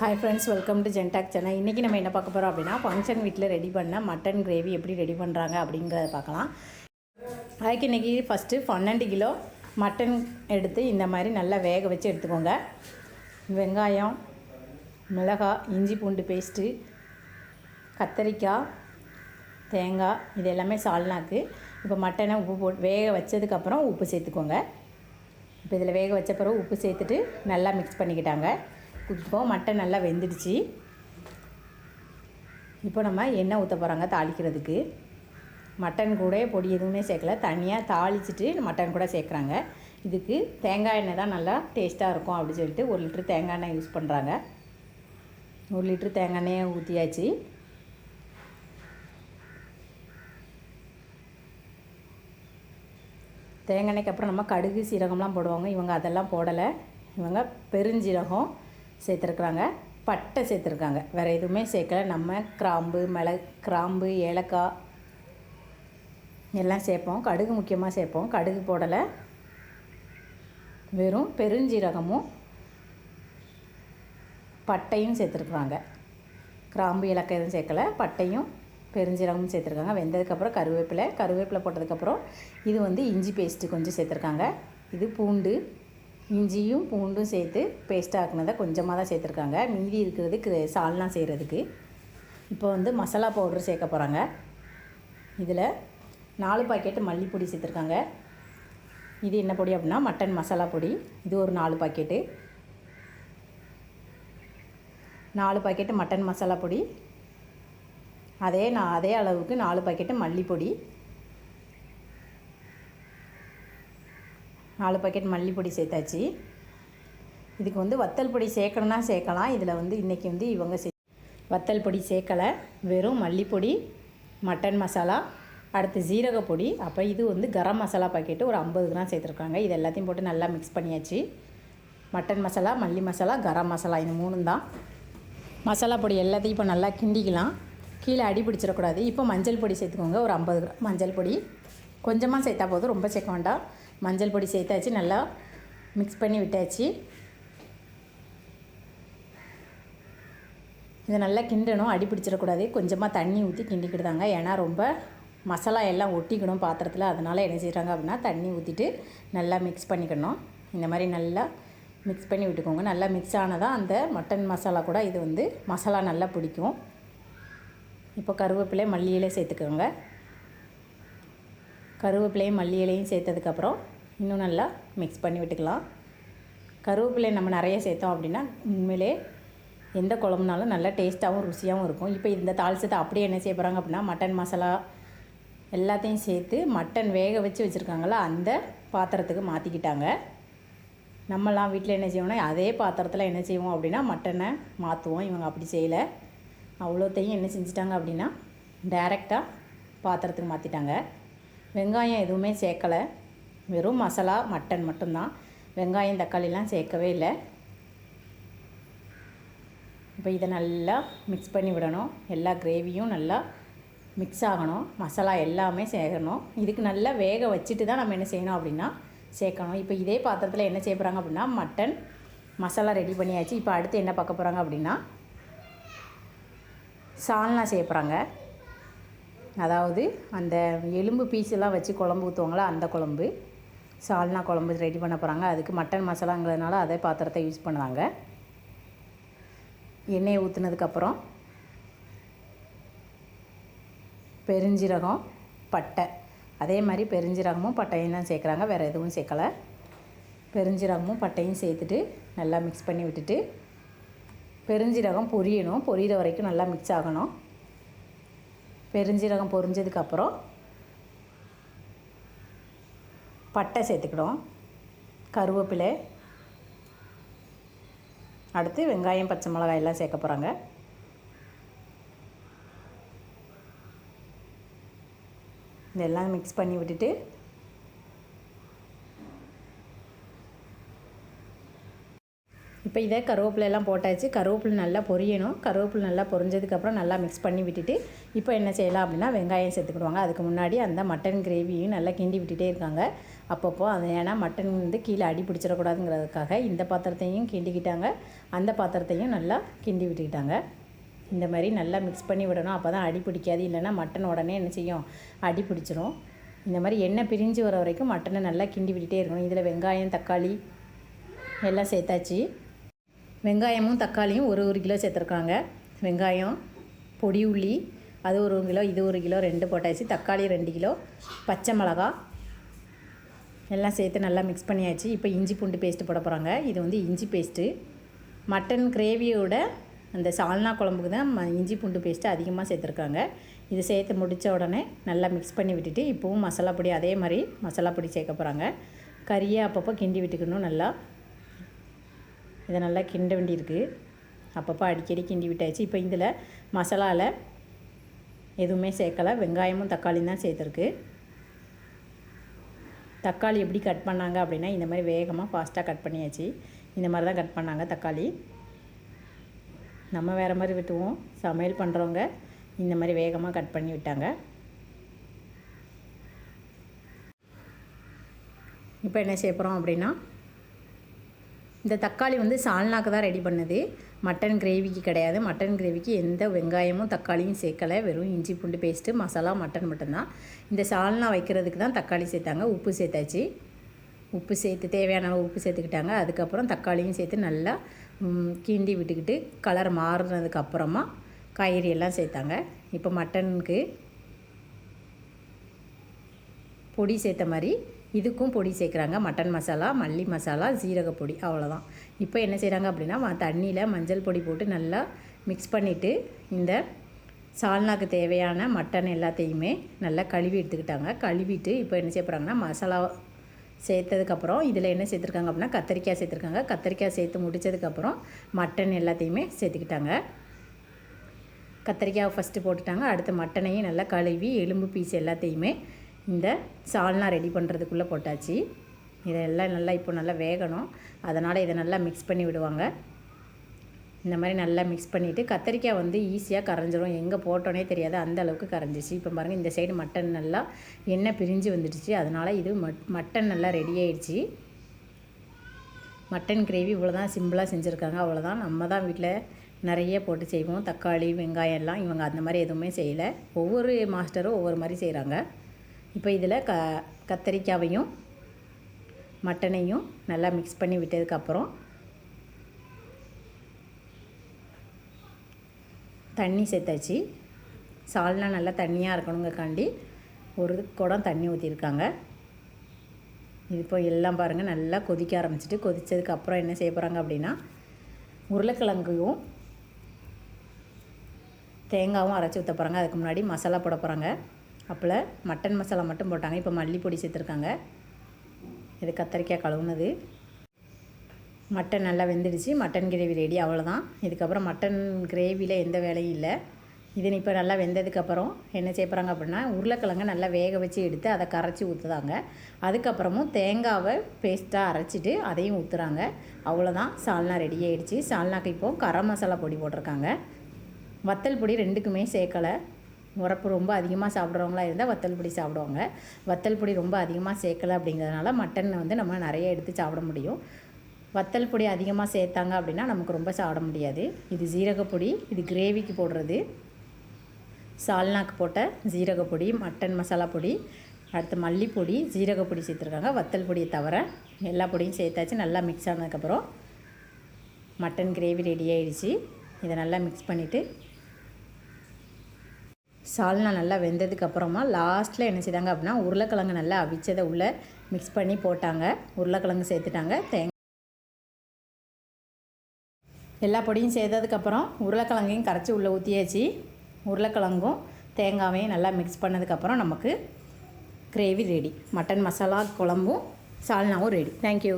Hi friends welcome to ஜென்டாக் channel இன்றைக்கி நம்ம என்ன பார்க்க போகிறோம் அப்படின்னா ஃபங்க்ஷன் வீட்டில் ரெடி பண்ண மட்டன் கிரேவி எப்படி ரெடி பண்ணுறாங்க அப்படிங்கிறத பார்க்கலாம். அதுக்கு இன்றைக்கி ஃபஸ்ட்டு பன்னெண்டு கிலோ மட்டன் எடுத்து இந்த மாதிரி நல்லா வேக வச்சு எடுத்துக்கோங்க. வெங்காயம் மிளகாய் இஞ்சி பூண்டு பேஸ்ட்டு கத்தரிக்காய் தேங்காய் இது எல்லாமே சால்னாக்கு இப்போ மட்டனை உப்பு போட்டு வேக வச்சதுக்கப்புறம் உப்பு சேர்த்துக்கோங்க. இப்போ இதில் வேக வச்ச பிறகு உப்பு சேர்த்துட்டு நல்லா மிக்ஸ் பண்ணிக்கிட்டாங்க. இப்போ மட்டன் நல்லா வெந்துடுச்சு. இப்போ நம்ம எண்ணெய் ஊற்ற போகிறாங்க தாளிக்கிறதுக்கு. மட்டன் கூட பொடி எதுவுமே சேர்க்கல. தனியாக தாளிச்சிட்டு மட்டன் கூட சேர்க்குறாங்க. இதுக்கு தேங்காய் எண்ணெய் தான் நல்லா டேஸ்ட்டாக இருக்கும் அப்படின்னு சொல்லிட்டு ஒரு லிட்டர் தேங்காய் எண்ணெய் யூஸ் பண்ணுறாங்க ஒரு லிட்டர் தேங்காய் எண்ணெயை ஊற்றியாச்சு தேங்காய் எண்ணெய்க்கு அப்புறம் நம்ம கடுகு சீரகம்லாம் போடுவாங்க. இவங்க அதெல்லாம் போடலை. இவங்க பெருஞ்சீரகம் சேர்த்துருக்குறாங்க. பட்டை சேர்த்துருக்காங்க. வேறு எதுவுமே சேர்க்கல. நம்ம கிராம்பு மிளகு கிராம்பு ஏலக்காய் எல்லாம் சேர்ப்போம். கடுகு முக்கியமாக சேர்ப்போம். கடுகு போடலை. வெறும் பெருஞ்சீரகமும் பட்டையும் சேர்த்துருக்குறாங்க. கிராம்பு இலக்கை எதுவும் சேர்க்கல. பட்டையும் பெருஞ்சீரகமும் சேர்த்துருக்காங்க. வெந்ததுக்கப்புறம் கருவேப்பிலை. கருவேப்பிலை போட்டதுக்கப்புறம் இது வந்து இஞ்சி பேஸ்ட்டு கொஞ்சம் சேர்த்துருக்காங்க. இது பூண்டு. இஞ்சியும் பூண்டும் சேர்த்து பேஸ்ட் ஆக்குனதை கொஞ்சமாக தான் சேர்த்துருக்காங்க. மீதி இருக்கிறது சால்னா செய்கிறதுக்கு இப்போ வந்து மசாலா பவுடர் சேர்க்க போகிறாங்க இதில் நாலு பாக்கெட்டு மல்லிப்பொடி சேர்த்துருக்காங்க. இது என்ன பொடி அப்படின்னா மட்டன் மசாலா பொடி. இது ஒரு நாலு பாக்கெட்டு நாலு பாக்கெட்டு மட்டன் மசாலா பொடி. அதே நான் அதே அளவுக்கு நாலு பாக்கெட்டு மல்லிப்பொடி நாலு பாக்கெட் மல்லிப்பொடி சேர்த்தாச்சு. இதுக்கு வந்து வத்தல் பொடி சேர்க்கணுன்னா சேர்க்கலாம். இதில் வந்து இன்றைக்கி வந்து இவங்க சே வத்தல் பொடி சேர்க்கலை. வெறும் மல்லிப்பொடி மட்டன் மசாலா அடுத்து ஜீரக பொடி அப்போ இது வந்து கரம் மசாலா பாக்கெட்டு ஒரு ஐம்பது கிராம் சேர்த்துருக்காங்க. இது எல்லாத்தையும் போட்டு நல்லா மிக்ஸ் பண்ணியாச்சு. மட்டன் மசாலா மல்லி மசாலா கரம் மசாலா இது மூணும் தான். மசாலா பொடி எல்லாத்தையும் இப்போ நல்லா கிண்டிக்கலாம். கீழே அடி பிடிச்சிடக்கூடாது. இப்போ மஞ்சள் பொடி சேர்த்துக்கோங்க. ஒரு ஐம்பது கிராம் மஞ்சள் பொடி. கொஞ்சமாக சேர்த்தா போதும். ரொம்ப சேர்க்க வேண்டாம். மஞ்சள் பொடி சேர்த்தாச்சு நல்லா மிக்ஸ் பண்ணி விட்டாச்சு. இதை நல்லா கிண்டணும் அடி பிடிச்சிடக்கூடாது. கொஞ்சமாக தண்ணி ஊற்றி கிண்டிக்கிடுதாங்க ஏன்னா ரொம்ப மசாலா எல்லாம் ஒட்டிக்கணும் பாத்திரத்தில். அதனால் என்ன செய்கிறாங்க அப்படின்னா தண்ணி ஊற்றிட்டு நல்லா மிக்ஸ் பண்ணிக்கணும். இந்த மாதிரி நல்லா மிக்ஸ் பண்ணி விட்டுக்கோங்க. நல்லா மிக்ஸ் ஆனதான் அந்த மட்டன் மசாலா கூட இது வந்து மசாலா நல்லா பிடிக்கும். இப்போ கருவேப்பிலை மல்லி இலை சேர்த்துக்கோங்க. கருவேப்பிலையும் மல்லி இலையும் சேர்த்ததுக்கப்புறம் இன்னும் நல்லா மிக்ஸ் பண்ணி விட்டுக்கலாம். கருவேப்பிலை நம்ம நிறைய சேர்த்தோம் அப்படின்னா உண்மையிலே எந்த குழம்புனாலும் நல்லா டேஸ்ட்டாகவும் ருசியாகவும் இருக்கும். இப்போ இந்த தாளிச்சத்தை அப்படியே என்ன செய்ய போகிறாங்க அப்படின்னா மட்டன் மசாலா எல்லாத்தையும் சேர்த்து மட்டன் வேக வச்சு வச்சுருக்காங்களா அந்த பாத்திரத்துக்கு மாற்றிக்கிட்டாங்க நம்மலாம் வீட்டில் என்ன செய்வோம்னா அதே பாத்திரத்தில் என்ன செய்வோம் அப்படின்னா மட்டனை மாற்றுவோம் இவங்க அப்படி செய்யலை. அவ்வளோத்தையும் என்ன செஞ்சிட்டாங்க அப்படின்னா டைரெக்டாக பாத்திரத்துக்கு மாற்றிட்டாங்க வெங்காயம் எதுவுமே சேர்க்கலை. வெறும் மசாலா மட்டன் மட்டும்தான். வெங்காயம் தக்காளிலாம் சேர்க்கவே இல்லை. இப்போ இதை நல்லா மிக்ஸ் பண்ணி விடணும். எல்லா கிரேவியும் நல்லா மிக்ஸ் ஆகணும். மசாலா எல்லாமே சேர்க்கணும். இதுக்கு நல்லா வேக வச்சுட்டு தான் நம்ம என்ன செய்யணும் அப்படின்னா சேர்க்கணும். இப்போ இதே பாத்திரத்தில் என்ன செய்ய போகிறாங்க அப்படின்னா மட்டன் மசாலா ரெடி பண்ணியாச்சு. இப்போ அடுத்து என்ன பார்க்க போகிறாங்க அப்படின்னா சால்னா செய்ய போகிறாங்க அதாவது அந்த எலும்பு பீஸெல்லாம் வச்சு குழம்பு ஊற்றுவாங்களா அந்த குழம்பு. சால்னா குழம்பு ரெடி பண்ண போகிறாங்க அதுக்கு மட்டன் மசாலாங்கிறதுனால அதே பாத்திரத்தை யூஸ் பண்ணுவாங்க. எண்ணெயை ஊற்றுனதுக்கப்புறம் பெருஞ்சீரகம் பட்டை. அதே மாதிரி பெருஞ்சீரகமும் பட்டையும் தான் சேர்க்குறாங்க. வேறு எதுவும் சேர்க்கலை. பெருஞ்சீரகமும் பட்டையும் சேர்த்துட்டு நல்லா மிக்ஸ் பண்ணி விட்டுட்டு பெருஞ்சீரகம் பொரியணும். பொரியிற வரைக்கும் நல்லா மிக்ஸ் ஆகணும். பெருஞ்சீரகம் பொரிஞ்சதுக்கப்புறம் பட்டை சேர்த்துக்கிடும் கருவேப்பிலை. அடுத்து வெங்காயம் பச்சை மிளகாய் எல்லாம் சேர்க்க போகிறாங்க இதெல்லாம் மிக்ஸ் பண்ணி விட்டுட்டு இப்போ இதை கருவேப்பிலை எல்லாம் போட்டாச்சு. கருவேப்பிலை நல்லா பொரியணும். கருவேப்பிலை நல்லா பொரிஞ்சதுக்கப்புறம் நல்லா மிக்ஸ் பண்ணி விட்டுட்டு இப்போ என்ன செய்யலாம் அப்படின்னா வெங்காயம் சேர்த்துக்கிடுவாங்க. அதுக்கு முன்னாடி அந்த மட்டன் கிரேவியும் நல்லா கிண்டி விட்டுட்டே இருக்காங்க. அப்பப்போ அது ஏன்னா மட்டன் வந்து கீழே அடி பிடிச்சிடக்கூடாதுங்கிறதுக்காக இந்த பாத்திரத்தையும் கிண்டிக்கிட்டாங்க. அந்த பாத்திரத்தையும் நல்லா கிண்டி விட்டுக்கிட்டாங்க. இந்த மாதிரி நல்லா மிக்ஸ் பண்ணி விடணும். அப்போ தான் அடி பிடிக்காது. இல்லைன்னா மட்டன் உடனே என்ன செய்யும்? அடி பிடிச்சிரும். இந்த மாதிரி எண்ணெய் பிரிஞ்சு வர வரைக்கும் மட்டனை நல்லா கிண்டி விட்டுட்டே இருக்கணும். இதில் வெங்காயம் தக்காளி எல்லாம் சேர்த்தாச்சு. வெங்காயமும் தக்காளியும் ஒரு ஒரு கிலோ சேர்த்துருக்காங்க. வெங்காயம் பொடி உள்ளி அது ஒரு கிலோ இது ஒரு கிலோ ரெண்டு போட்டாச்சு. தக்காளி ரெண்டு கிலோ பச்சை மிளகா எல்லாம் சேர்த்து நல்லா மிக்ஸ் பண்ணியாச்சு. இப்போ இஞ்சி பூண்டு பேஸ்ட்டு போட போகிறாங்க இது வந்து இஞ்சி பேஸ்ட்டு மட்டன் கிரேவியோட அந்த சால்னா குழம்புக்கு தான் ம இஞ்சி பூண்டு பேஸ்ட்டு அதிகமாக சேர்த்துருக்காங்க. இது சேர்த்து முடித்த உடனே நல்லா மிக்ஸ் பண்ணி விட்டுட்டு இப்போவும் மசாலா பொடி அதே மாதிரி மசாலா பொடி சேர்க்க போகிறாங்க கறியை அப்பப்போ கிண்டி விட்டுக்கணும் நல்லா. இதை நல்லா கிண்ட வேண்டியிருக்கு. அப்பப்போ அடிக்கடி கிண்டி விட்டாச்சு. இப்போ இதில் மசாலாவில் எதுவுமே சேர்க்கலை. வெங்காயமும் தக்காளியும் தான் சேர்த்துருக்கு. தக்காளி எப்படி கட் பண்ணாங்க அப்படின்னா இந்த மாதிரி வேகமாக ஃபாஸ்ட்டாக கட் பண்ணியாச்சு. இந்த மாதிரி தான் கட் பண்ணாங்க தக்காளி. நம்ம வேறு மாதிரி விட்டுவோம். சமையல் பண்ணுறவங்க இந்த மாதிரி வேகமாக கட் பண்ணி விட்டாங்க. இப்போ என்ன செய்ய போகிறோம் அப்படின்னா இந்த தக்காளி வந்து சால்னாக்கு தான் ரெடி பண்ணுது. மட்டன் கிரேவிக்கு கிடையாது. மட்டன் கிரேவிக்கு எந்த வெங்காயமும் தக்காளியும் சேர்க்கலை. வெறும் இஞ்சி பூண்டு பேஸ்ட்டு மசாலா மட்டன் மட்டும்தான். இந்த சால்னா வைக்கிறதுக்கு தான் தக்காளி சேர்த்தாங்க. உப்பு சேர்த்தாச்சு. உப்பு சேர்த்து தேவையான அளவு உப்பு சேர்த்துக்கிட்டாங்க. அதுக்கப்புறம் தக்காளியும் சேர்த்து நல்லா கீண்டி கிண்டி விட்டுக்கிட்டு கலர் மாறுனதுக்கு அப்புறமா காய்கறி எல்லாம் சேர்த்தாங்க. இப்போ மட்டனுக்கு பொடி சேர்த்த மாதிரி இதுக்கும் பொடி சேர்க்குறாங்க. மட்டன் மசாலா மல்லி மசாலா ஜீரக பொடி அவ்வளோதான் இப்போ என்ன செய்கிறாங்க அப்படின்னா தண்ணியில் மஞ்சள் பொடி போட்டு நல்லா மிக்ஸ் பண்ணிவிட்டு இந்த சால்னாக்கு தேவையான மட்டன் எல்லாத்தையுமே நல்லா கழுவி எடுத்துக்கிட்டாங்க. கழுவிட்டு இப்போ என்ன செய்யப்போகிறாங்கன்னா மசாலா சேர்த்ததுக்கப்புறம் இதில் என்ன சேர்த்துருக்காங்க அப்படின்னா கத்திரிக்காய் சேர்த்துருக்காங்க. கத்திரிக்காய் சேர்த்து முடித்ததுக்கப்புறம் மட்டன் எல்லாத்தையுமே சேர்த்துக்கிட்டாங்க. கத்திரிக்காய் ஃபஸ்ட்டு போட்டுட்டாங்க. அடுத்து மட்டனையும் நல்லா கழுவி எலும்பு பீஸ் எல்லாத்தையுமே இந்த சால்னா ரெடி பண்ணுறதுக்குள்ளே போட்டாச்சு. இதெல்லாம் நல்லா இப்போ நல்லா வேகணும். அதனால் இதை நல்லா மிக்ஸ் பண்ணி விடுவாங்க. இந்த மாதிரி நல்லா மிக்ஸ் பண்ணிவிட்டு கத்திரிக்காய் வந்து ஈஸியாக கரைஞ்சிரும். எங்கே போட்டோன்னே தெரியாது. அந்த அளவுக்கு கரைஞ்சிச்சு. இப்போ பாருங்கள் இந்த சைடு மட்டன் நல்லா எண்ணெய் பிரிஞ்சு வந்துடுச்சு. அதனால் இது மட் மட்டன் நல்லா ரெடி ஆயிடுச்சு. மட்டன் கிரேவி இவ்வளோ தான் சிம்பிளாக செஞ்சுருக்காங்க. அவ்வளோதான் நம்ம தான் வீட்டில் நிறைய போட்டு செய்வோம். தக்காளி வெங்காயம் எல்லாம் இவங்க அந்த மாதிரி எதுவுமே செய்யலை. ஒவ்வொரு மாஸ்டரும் ஒவ்வொரு மாதிரி செய்கிறாங்க இப்போ இதில் க கத்தரிக்காவையும் மட்டனையும் நல்லா மிக்ஸ் பண்ணி விட்டதுக்கப்புறம் தண்ணி சேர்த்தாச்சு. சால்னா நல்லா தண்ணியாக இருக்கணுங்கக்காண்டி ஒரு குடம் தண்ணி ஊற்றிருக்காங்க இது இப்போ எல்லாம் பாருங்கள் நல்லா கொதிக்க ஆரம்பிச்சிட்டு கொதித்ததுக்கப்புறம் என்ன செய்ய போகிறாங்க அப்படின்னா உருளைக்கிழங்கையும் தேங்காவும் அரைச்சி ஊற்ற போகிறாங்க அதுக்கு முன்னாடி மசாலா போட போகிறாங்க அப்போல மட்டன் மசாலா மட்டும் போட்டாங்க. இப்போ மல்லிப்பொடி சேர்த்துருக்காங்க. இது கத்தரிக்காய் கழுவுனது. மட்டன் நல்லா வெந்துடுச்சு. மட்டன் கிரேவி ரெடி அவ்வளோதான் இதுக்கப்புறம் மட்டன் கிரேவியில் எந்த வேலையும் இல்லை. இது இப்போ நல்லா வெந்ததுக்கப்புறம் என்ன செய்யப்படுறாங்க அப்படின்னா உருளைக்கிழங்க நல்லா வேக வச்சு எடுத்து அதை கரைச்சி ஊற்றுதாங்க அதுக்கப்புறமும் தேங்காவை பேஸ்ட்டாக அரைச்சிட்டு அதையும் ஊற்றுறாங்க அவ்வளோதான் சால்னா ரெடி ஆகிடுச்சு சால்னாக்கு இப்போது கரம் மசாலா பொடி போட்டிருக்காங்க. வத்தல் பொடி ரெண்டுக்குமே சேர்க்கலை. உரப்பு ரொம்ப அதிகமாக சாப்பிட்றவங்களா இருந்தால் வத்தல் பொடி சாப்பிடுவாங்க. வத்தல் பொடி ரொம்ப அதிகமாக சேர்க்கலை அப்படிங்கிறதுனால மட்டன் வந்து நம்ம நிறைய எடுத்து சாப்பிட முடியும். வத்தல் பொடி அதிகமாக சேர்த்தாங்க அப்படின்னா நமக்கு ரொம்ப சாப்பிட முடியாது. இது ஜீரகப்பொடி இது கிரேவிக்கு போடுறது. சால்னாக்கு போட்ட ஜீரகப்பொடி மட்டன் மசாலா பொடி அடுத்து மல்லிப்பொடி ஜீரகப்பொடி சேர்த்துருக்காங்க. வத்தல் பொடியை தவிர எல்லா பொடியும் சேர்த்தாச்சு. நல்லா மிக்ஸ் ஆனதுக்கப்புறம் மட்டன் கிரேவி ரெடி ஆகிடுச்சி இதை நல்லா மிக்ஸ் பண்ணிவிட்டு சால்னா நல்லா வெந்ததுக்கு அப்புறமா லாஸ்ட்டில் என்ன செய்தாங்க அப்படின்னா உருளைக்கிழங்கு நல்லா அவிச்சதை உள்ளே மிக்ஸ் பண்ணி போட்டாங்க. உருளைக்கிழங்கு சேர்த்துட்டாங்க. தேங்காய் எல்லா பொடியும் சேர்த்ததுக்கப்புறம் உருளைக்கிழங்கையும் கரைச்சி உள்ளே ஊற்றியாச்சு உருளைக்கிழங்கும் தேங்காவையும் நல்லா மிக்ஸ் பண்ணதுக்கப்புறம் நமக்கு கிரேவி ரெடி மட்டன் மசாலா குழம்பும் சால்னாவும் ரெடி தேங்க்யூ